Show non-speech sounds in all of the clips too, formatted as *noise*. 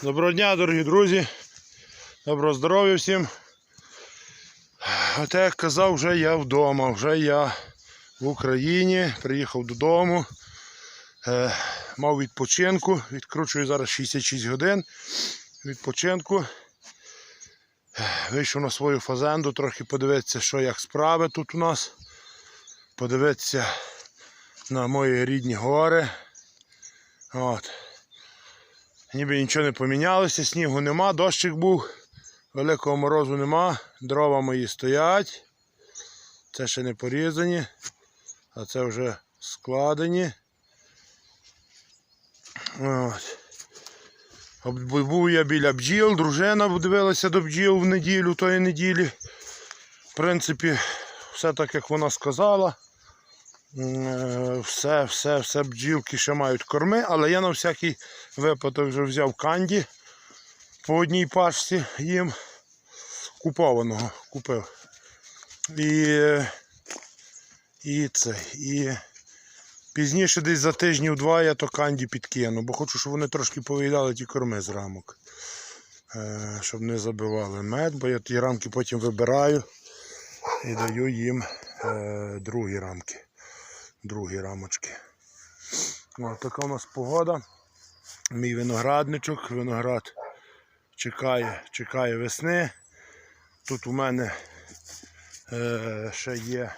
Доброго дня, дорогі друзі. Доброго здоров'я всім. От як казав, вже я вдома, вже я в Україні, приїхав додому. Е, мав відпочинку, відкручую зараз 66 годин відпочинку. Е, Вийшов на свою фазенду, трохи подивитися, що як справи тут у нас. Подивитися на мої рідні гори. От. Ніби нічого не помінялося, снігу нема, дощик був, великого морозу нема, дрова мої стоять. Це ще не порізані, а це вже складені. От. Був я біля бджіл, дружина дивилася до бджіл в неділю тої неділі. В принципі, все так, як вона сказала. Е, Все, все, все бджілки ще мають корми, але я на всякий випадок вже взяв канді по одній пачці їм купованого купив. І, і це. І пізніше десь за тижнів два я то канді підкину, бо хочу, щоб вони трошки повиїдали ті корми з рамок. Е, Щоб не забивали мед, бо я ті рамки потім вибираю і даю їм е, другі рамки другі рамочки. О, така у нас погода. Мій виноградничок, виноград чекає, чекає весни. Тут у мене е, ще є,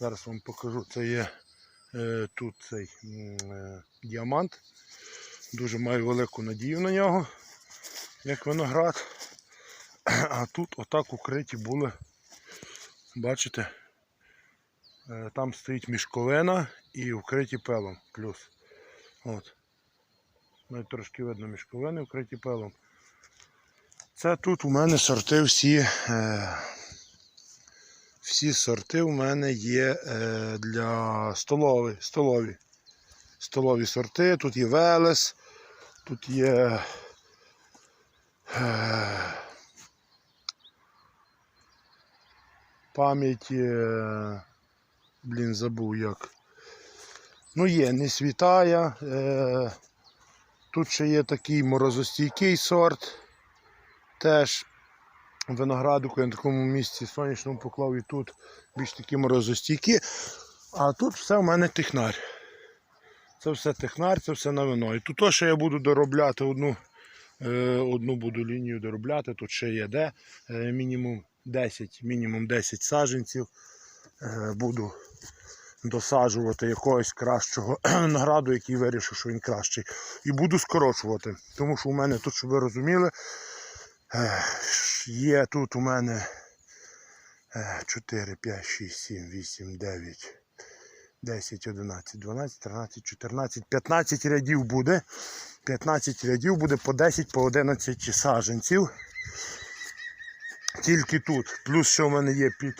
зараз вам покажу, це є е, тут цей е, діамант. Дуже маю велику надію на нього, як виноград. *clears throat* А тут отак укриті були, бачите, Там стоїть мішковина і вкриті пелом плюс. От. Ну, трошки видно мішковини вкриті пелом. Це тут у мене сорти всі. Е, всі сорти у мене є е, для столові, столові. Столові сорти. Тут є Велес, тут є. Е, пам'ять. Блін, забув як. Ну є, не світає. Е, тут ще є такий морозостійкий сорт. Теж виноградику я на такому місці сонячному поклав і тут більш такі морозостійкі. А тут все в мене технар. Це все технар, це все на вино. І тут то, що я буду доробляти одну, е, одну буду лінію доробляти, тут ще є де. Е, мінімум 10, мінімум 10 саджанців. Е, буду досаджувати якогось кращого *clears throat* винограду, який вирішив, що він кращий. І буду скорочувати. Тому що у мене тут, щоб ви розуміли, е, є тут у мене е, 4, 5, 6, 7, 8, 9, 10, 11, 12, 13, 14, 15 рядів буде. 15 рядів буде по 10, по 11 саджанців. Тільки тут. Плюс що в мене є під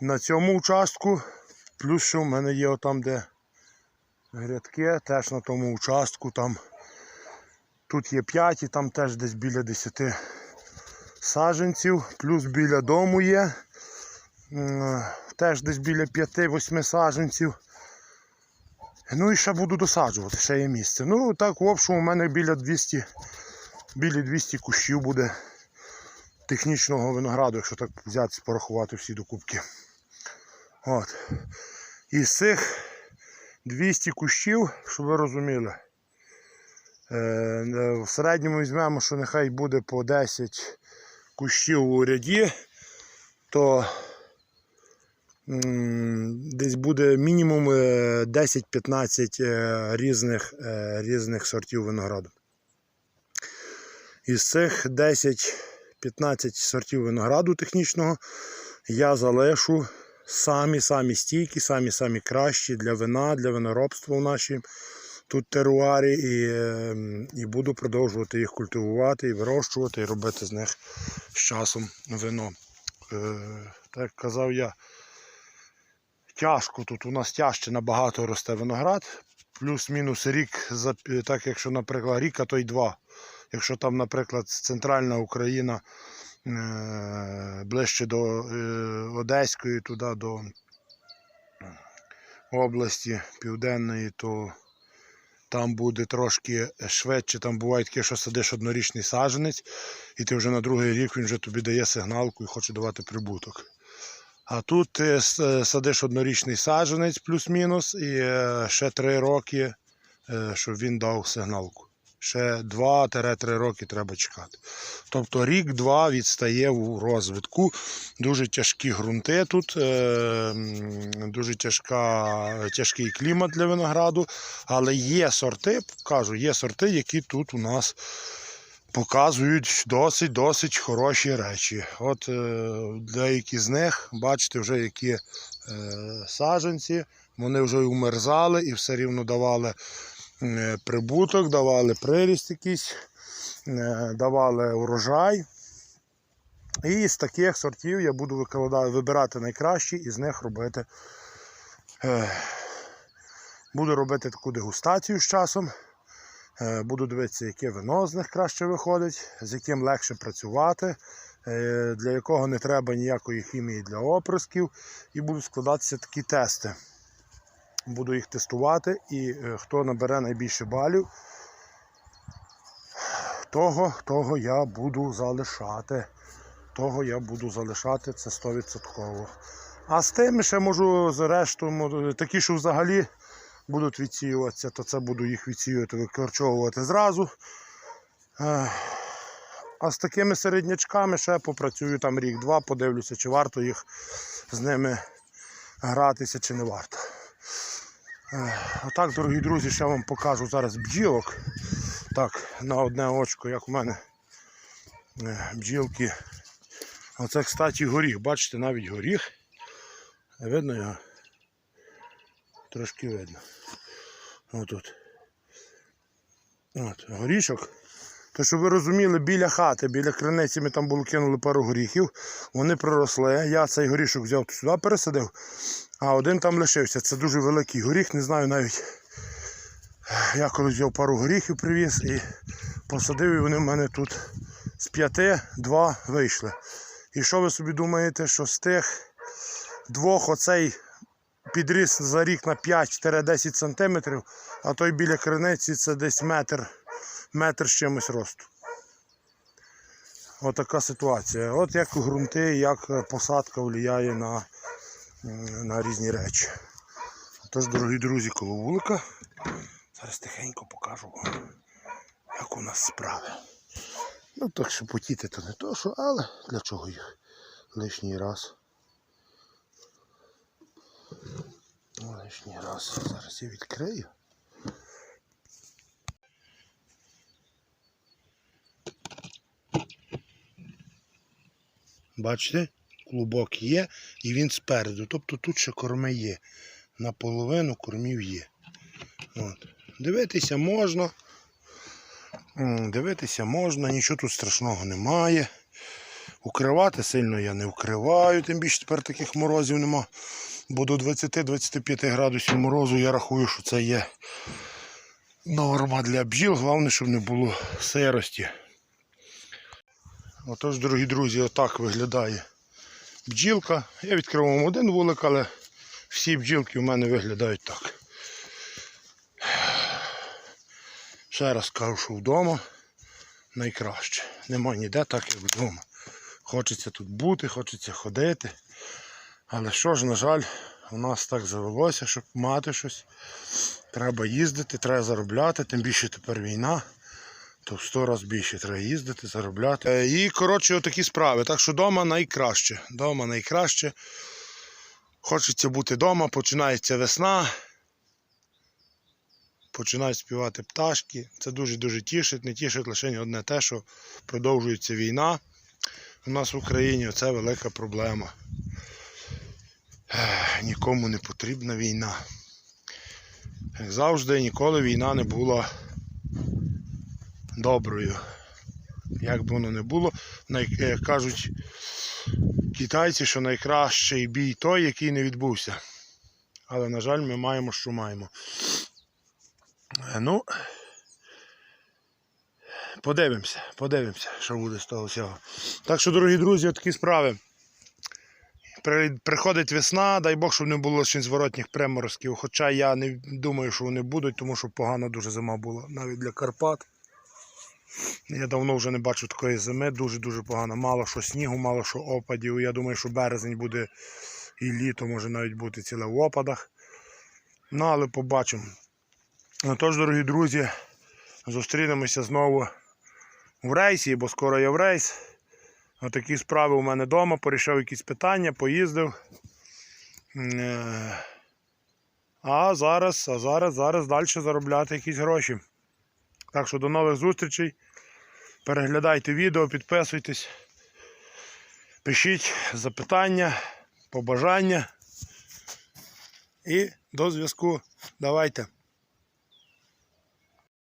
на цьому участку. Плюс що в мене є отам, де грядки, теж на тому участку. Там, тут є 5 і там теж десь біля 10 саджанців. Плюс біля дому є. Теж десь біля 5-8 саджанців. Ну і ще буду досаджувати, ще є місце. Ну так, в общем, у мене біля 200, біля 200 кущів буде технічного винограду, якщо так взяти, порахувати всі докупки. От. Із цих 200 кущів, щоб ви розуміли, е, е, в середньому візьмемо, що нехай буде по 10 кущів у ряді, то десь буде мінімум е, 10-15 е, різних, різних сортів винограду. Із цих 10-15 сортів винограду технічного я залишу самі-самі стійкі, самі-самі кращі для вина, для виноробства в нашій тут теруарі і, е, і буду продовжувати їх культивувати і вирощувати, і робити з них з часом вино. Е, так казав я, тяжко тут у нас тяжче набагато росте виноград. Плюс-мінус рік, так якщо, наприклад, рік, а то й два. Якщо там, наприклад, центральна Україна ближче до е, Одеської, туди до області Південної, то Там буде трошки швидше, там буває таке, що садиш однорічний саджанець, і ти вже на другий рік він вже тобі дає сигналку і хоче давати прибуток. А тут ти е, садиш однорічний саджанець плюс-мінус, і е, ще 3 роки, е, щоб він дав сигналку. Ще 2-3 роки треба чекати. Тобто рік-два відстає у розвитку. Дуже тяжкі ґрунти тут, е, дуже тяжка, тяжкий клімат для винограду. Але є сорти, кажу, є сорти, які тут у нас показують досить-досить хороші речі. От е, деякі з них, бачите, вже які е, вони вже умерзали і все рівно давали прибуток, давали приріст якийсь, е, давали урожай. І з таких сортів я буду вибирати найкращі і з них робити. Е, буду робити таку дегустацію з часом. Е, Буду дивитися, яке вино з них краще виходить, з яким легше працювати, е, для якого не треба ніякої хімії для оприсків. І будуть складатися такі тести. Буду їх тестувати, і е, хто набере найбільше балів, того, того я буду залишати. Того я буду залишати, це 100%. А з тими ще можу з такі, що взагалі будуть відсіюватися, то це буду їх відсіювати, викорчовувати зразу. Е, А з такими середнячками ще попрацюю там рік-два, подивлюся, чи варто їх з ними гратися, чи не варто. Е, Отак, дорогі друзі, ще вам покажу зараз бджілок. Так, на одне очко, як у мене е, бджілки. Оце, кстати, горіх. Бачите, навіть горіх. Видно його? Трошки видно. Отут. От, горішок. То, щоб ви розуміли, біля хати, біля криниці ми там було кинули пару горіхів. Вони проросли. Я цей горішок взяв сюди, пересадив, а один там лишився. Це дуже великий горіх, не знаю навіть. Я колись взяв пару горіхів, привіз і посадив, і вони в мене тут з п'яти два вийшли. І що ви собі думаєте, що з тих двох оцей підріс за рік на 5-10 см, а той біля криниці це десь метр, метр з чимось росту. Отака ситуація. От як ґрунти, як посадка впливає на, на різні речі. Тож, дорогі друзі, коло вулика. Зараз тихенько покажу вам, як у нас справи. Ну, так що потіти то не то, що, але для чого їх лишній раз. Лишній раз. Зараз я відкрию. Бачите, клубок є і він спереду. Тобто тут ще корми є. Наполовину кормів є. От. Дивитися можна. Дивитися можна, нічого тут страшного немає. Укривати сильно я не вкриваю, тим більше тепер таких морозів нема. Бо до 20-25 градусів морозу я рахую, що це є норма для бджіл. Головне, щоб не було сирості. Отож, дорогі друзі, отак виглядає бджілка. Я відкрив вам один вулик, але всі бджілки в мене виглядають так. Ще раз кажу, що вдома найкраще. Нема ніде так, як вдома. Хочеться тут бути, хочеться ходити. Але що ж, на жаль, у нас так завелося, щоб мати щось. Треба їздити, треба заробляти, тим більше тепер війна. То в 100 разів більше треба їздити, заробляти. Е, І, коротше, отакі справи. Так що вдома найкраще. Дома найкраще. Хочеться бути вдома, починається весна. Починають співати пташки. Це дуже-дуже тішить. Не тішить лише одне те, що продовжується війна. У нас в Україні це велика проблема. Нікому не потрібна війна. Як завжди, ніколи війна не була доброю. Як би воно не було, е, кажуть китайці, що найкращий бій той, який не відбувся. Але, на жаль, ми маємо, що маємо. Е, Ну, подивимося, подивимося, що буде з того всього. Так що, дорогі друзі, такі справи. приходить весна, дай Бог, щоб не було ще зворотніх приморозків. Хоча я не думаю, що вони будуть, тому що погана дуже зима була навіть для Карпат. Я давно вже не бачу такої зими, дуже-дуже погано. Мало що снігу, мало що опадів. Я думаю, що березень буде і літо може навіть бути ціле в опадах. Ну, але побачимо. Ну, тож, дорогі друзі, зустрінемося знову в рейсі, бо скоро я в рейс. Отакі справи у мене вдома, порішав якісь питання, поїздив. Е, А зараз, а зараз, зараз далі заробляти якісь гроші. Так що до нових зустрічей. Переглядайте відео, підписуйтесь, пишіть запитання, побажання. І до зв'язку. Давайте.